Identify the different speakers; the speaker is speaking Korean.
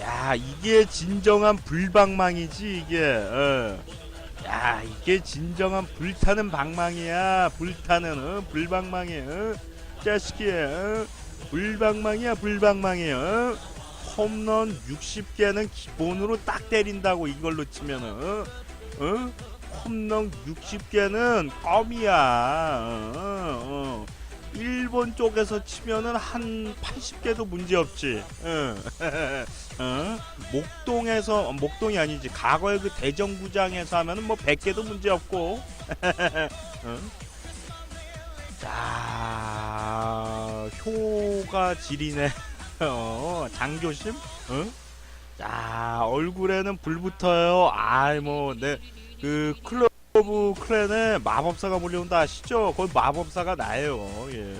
Speaker 1: 야 이게 진정한 불방망이지 이게 어. 야 이게 진정한 불타는 방망이야 불타는 어? 불방망이 어? 자식이야 어? 불방망이야 불방망이야 어? 홈런 60개는 기본으로 딱 때린다고 이걸로 치면은 어? 어? 홈런 60개는 껌이야 어? 어? 일본 쪽에서 치면은 한 80개도 문제 없지. 응. 어? 목동에서 어, 목동이 아니지. 과거에 그 대정구장에서 하면은 뭐 100개도 문제 없고. 응? 자, 효가 지리네. 어, 장조심? 응? 자, 얼굴에는 불 붙어요. 아이 뭐 내 그 클럽 오브 클랜에 마법사가 몰려온다 아시죠? 거기 마법사가 나예요. 예.